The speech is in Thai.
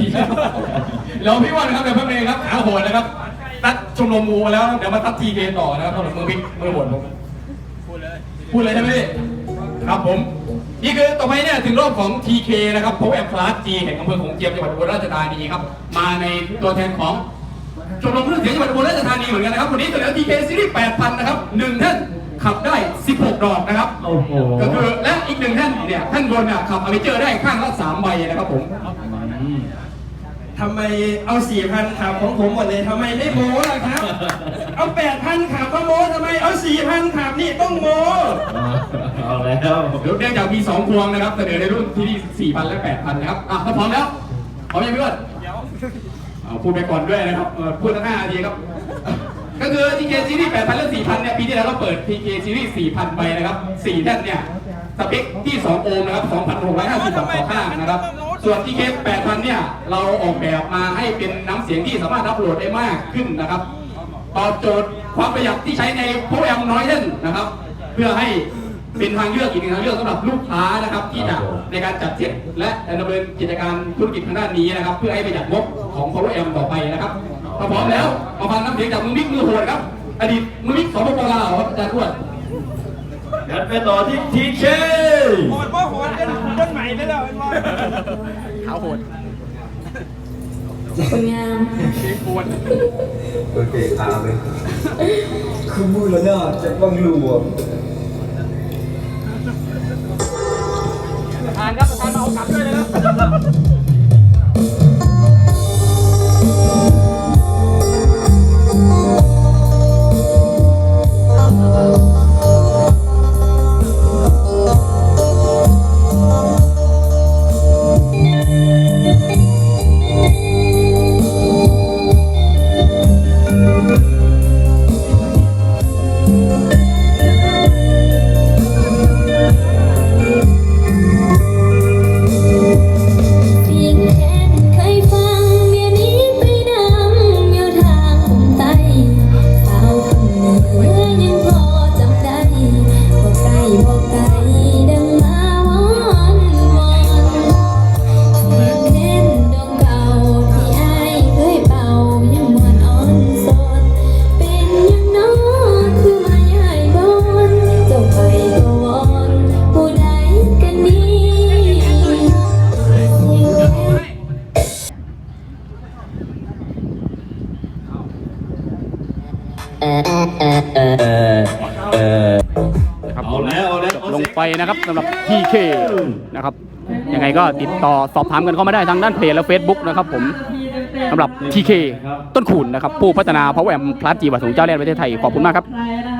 ทีเราพี่วันครับเดี๋ยวเพิ่มเองครับขาโหดนะครับ ตัดชมรมงูมาแล้ว เดี๋ยวมาตัดทีเคต่อนะครับสำหรับมือพิกมือโหดผมพูดเลยพูดเลยใช่ไหมพี่ครับผมนี่คือต่อไปเนี่ยถึงรอบของ TK นะครับโพแอมคลาสจีแห่งอำเภอของเจียมจังหวัดอุบลราชธานีครับ มาในตัวแทนของชมรมเครื่องเสียงจังหวัดอุบลราชธานีเหมือนกันนะครับวันนี้เสนอ TK ซีรีส์8,000 นะครับหนึ่งท่าน ขับได้ 16 ดอกนะครับ โอ้โหก็คือและอีกหนึ่งท่านเนี่ยท่านบนน่ะขับอเมเจอร์ได้ข้างละสามใบนะครับผมทำไมเอาสี่พันขับของผมหมดเลยทำไมไม่โม้ล่ะครับ เอาแปดพันขับก็โม้ทำไมเอาสี่พันขับนี่ต้องโม้เอาแล้วเดี๋ยวเนื่องจากมีสองพวงนะครับเสนอในรุ่นที่4,000และ8,000นะครับอะถ้าพร้อมแล้วพร้อมยังพี่อ้วนเอาพูดไปก่อนด้วยนะครับเออพูดตั้งห้านาทีครับ ก็คือ TK ซีรีส์8,000 และ 4,000 เนี่ยปีที่แล้วเราเปิด TK ซีรีส์4,000 ไปนะครับ 4 ท่านเนี่ยสเปคที่ 2 โอห์มนะครับ 2,650ต่อข้างนะครับ ส่วน TK 8,000 เนี่ย เราออกแบบมาให้เป็นน้ำเสียงที่สามารถรับโหลดได้มากขึ้นนะครับตอบโจทย์ความประหยัดที่ใช้ในโปรแกรมน้อยเล่นนะครับ เพื่อให้เป็นทางเลือกอีกหนึ่งทางเลือกสำหรับลูกค้านะครับ ที่จะในการจัดเซ็ตและดำเนินกิจการธุรกิจทางด้านนี้นะครับ เพื่อให้ประหยัดงบของ Power M ต่อไปนะครับถ้าพร้อมแล้ว มาฟังน้ำเสียงจากมือมิกมือโหดครับ อดีตมือมิกสปปลาวครับอาจารย์ทวดงั้นไปต่อที่ทีเคโหดว่าโหดเป็นต้นใหม่ไปแล้วไอ้บอลคนงามโอเคอาเลยคือมือแล้วเนี่ยจะบังหลวมทานครับทานเอากลับด้วยนะครับ ครับเอาแล้วเอาแล้วลงไปนะครับสำหรับ TK นะครับยังไงก็ติดต่อสอบถามกันเข้ามาได้ทางด้านเพจและ Facebook นะครับผมสำหรับ TK ต้นขุนนะครับ ผู้พัฒนา Power Amp Plus G วัดสูงเจ้าแรกประเทศไทย ขอบคุณมากครับใครนะคะ